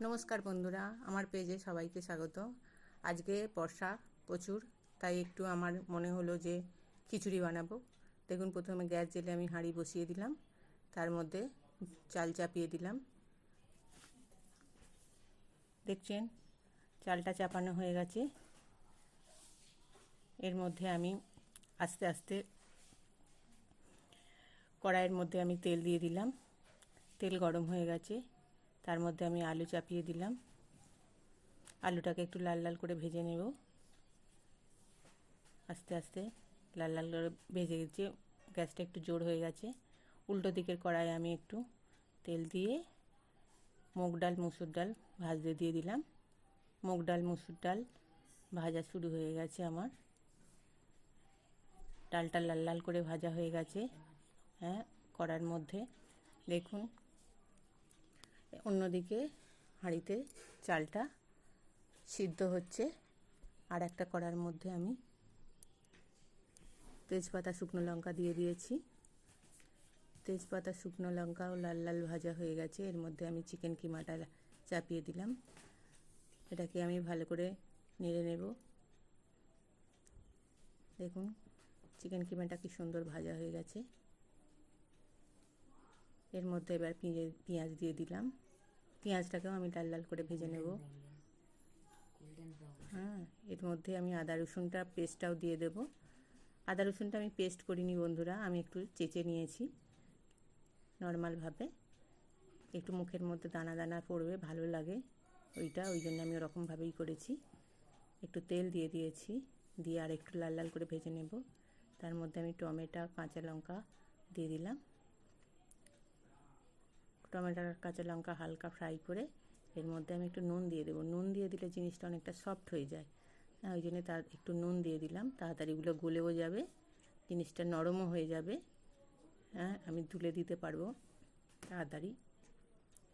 নমস্কার বন্ধুরা, আমার পেজে সবাইকে স্বাগত। আজকে বর্ষা প্রচুর, তাই একটু আমার মনে হলো যে খিচুড়ি বানাবো। দেখুন, প্রথমে গ্যাস জেলে আমি হাঁড়ি বসিয়ে দিলাম, তার মধ্যে চাল চাপিয়ে দিলাম। দেখছেন, চালটা চাপানো হয়ে গেছে। এর মধ্যে আমি আস্তে আস্তে কড়াইয়ের মধ্যে আমি তেল দিয়ে দিলাম। তেল গরম হয়ে গেছে। তার মধ্যে আমি আলু চাপিয়ে দিলাম। আলুটাকে একটু লাল লাল করে ভেজে নেব। আস্তে আস্তে লাল লাল করে ভেজে গেছে। গ্যাসটা একটু জোর হয়ে গেছে। উল্টো দিকের কড়াই আমি একটু তেল দিয়ে মুগ ডাল, মুসুর ডাল ভাজতে দিয়ে দিলাম। মুগ ডাল, মুসুর ডাল ভাজা শুরু হয়ে গেছে আমার। ডালটা লাল লাল করে ভাজা হয়ে গেছে হ্যাঁ কড়ার মধ্যে। দেখুন অন্যদিকে হাঁড়িতে চালটা সিদ্ধ হচ্ছে। আর একটা কড়ার মধ্যে আমি তেজপাতা, শুকনো লঙ্কা দিয়ে দিয়েছি। তেজপাতা, শুকনো লঙ্কাও লাল লাল ভাজা হয়ে গেছে। এর মধ্যে আমি চিকেন কিমাটা চাপিয়ে দিলাম। এটাকে আমি ভালো করে নেড়ে নেব। দেখুন, চিকেন কিমাটা কি সুন্দর ভাজা হয়ে গেছে। এর মধ্যে এবার পেঁয়াজ দিয়ে দিলাম। পেঁয়াজটাকেও আমি লাল লাল করে ভেজে নেব। হ্যাঁ এর মধ্যে আমি আদা রসুনটা পেস্টটাও দিয়ে দেব। আদা রসুনটা আমি পেস্ট করিনি বন্ধুরা আমি একটু চেঁচে নিয়েছি নর্মালভাবে একটু মুখের মধ্যে দানা দানা পড়বে ভালো লাগে ওইটা ওই জন্য আমি ওরকমভাবেই করেছি। একটু তেল দিয়ে দিয়েছি দিয়ে আর একটু লাল লাল করে ভেজে নেব। তার মধ্যে আমি টমেটো কাঁচা লঙ্কা দিয়ে দিলাম। টমেটো আর কাঁচা লঙ্কা হালকা ফ্রাই করে এর মধ্যে আমি একটু নুন দিয়ে দেবো। নুন দিয়ে দিলে জিনিসটা অনেকটা সফট হয়ে যায়। হ্যাঁ ওই জন্য তার একটু নুন দিয়ে দিলাম। তাড়াতাড়ি এগুলো গলেও যাবে, জিনিসটা নরমও হয়ে যাবে। হ্যাঁ আমি তুলে দিতে পারব তাড়াতাড়ি।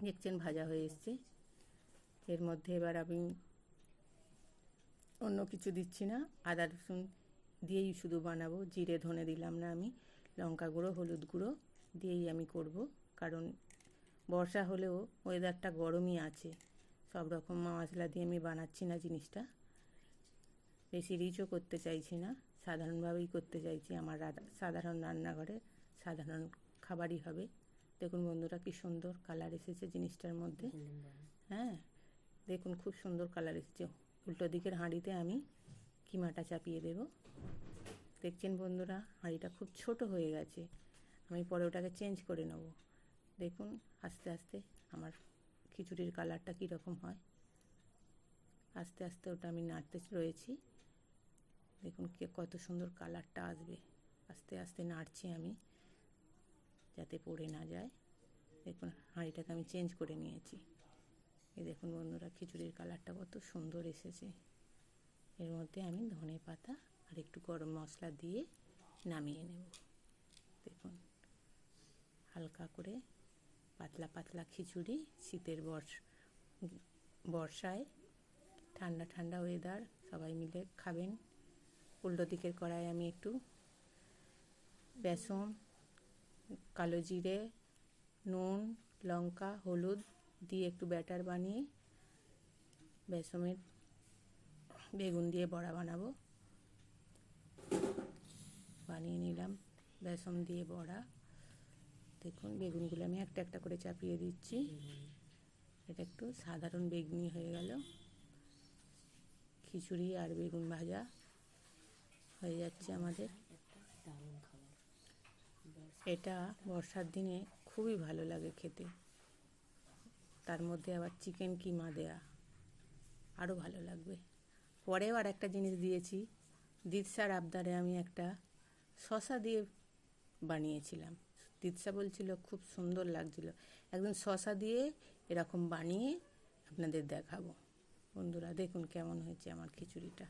দেখছেন ভাজা হয়ে এসছে। এর মধ্যে এবার আমি অন্য কিছু দিচ্ছি না। আদা, রসুন দিয়েই শুধু বানাবো। জিরে, ধনে দিলাম না আমি। লঙ্কা গুঁড়ো, হলুদ গুঁড়ো দিয়েই আমি করব। কারণ বর্ষা হলেও ওয়েদারটা গরমই আছে। সব রকম মশলা দিয়ে আমি বানাচ্ছি না জিনিসটা। বেশি রিচও করতে চাইছি না, সাধারণভাবেই করতে চাইছি। আমার সাধারণ রান্নাঘরে সাধারণ খাবারই হবে। দেখুন বন্ধুরা, কি সুন্দর কালার এসেছে জিনিসটার মধ্যে। হ্যাঁ দেখুন খুব সুন্দর কালার এসেছে। উল্টো দিকের হাঁড়িতে আমি কিমাটা চাপিয়ে দেব। দেখছেন বন্ধুরা, হাঁড়িটা খুব ছোট হয়ে গেছে। আমি পরে ওটাকে চেঞ্জ করে নেব। দেখুন, আস্তে আস্তে আমার খিচুড়ির কালারটা কীরকম হয়। আস্তে আস্তে ওটা আমি নাড়তে রয়েছি। দেখুন কে কত সুন্দর কালারটা আসবে। আস্তে আস্তে নাড়ছি আমি, যাতে পড়ে না যায়। দেখুন, হাঁড়িটাকে আমি চেঞ্জ করে নিয়েছি। এই দেখুন বন্ধুরা, খিচুড়ির কালারটা কত সুন্দর এসেছে। এর মধ্যে আমি ধনে পাতা আর একটু গরম মশলা দিয়ে নামিয়ে নেব। দেখুন, হালকা করে পাতলা পাতলা খিচুড়ি শীতের বর্ষ, বর্ষায়। ঠান্ডা ঠান্ডা ওয়েদার সবাই মিলে খাবেন। উল্টো দিকের কড়াই আমি একটু বেসন, কালো জিরে, নুন, লঙ্কা, হলুদ দিয়ে একটু ব্যাটার বানিয়ে বেসমের বেগুন দিয়ে বড়া বানাবো। বানিয়ে নিলাম বেসন দিয়ে বড়া। দেখুন, বেগুনগুলো আমি একটা একটা করে চাপিয়ে দিচ্ছি। এটা একটু সাধারণ বেগুনি হয়ে গেল। খিচুড়ি আর বেগুন ভাজা হয়ে যাচ্ছে আমাদের। এটা বর্ষার দিনে খুবই ভালো লাগে খেতে। তার মধ্যে আবার চিকেন কিমা দেয়া আরও ভালো লাগবে। পরেও আর একটা জিনিস দিয়েছি দিদসার আবদারে আমি একটা শশা দিয়ে বানিয়েছিলাম। দিদসা বলছিল, খুব সুন্দর লাগছিল। একদম শশা দিয়ে এরকম বানিয়ে আপনাদের দেখাবো। বন্ধুরা, দেখুন কেমন হয়েছে আমার খিচুড়িটা।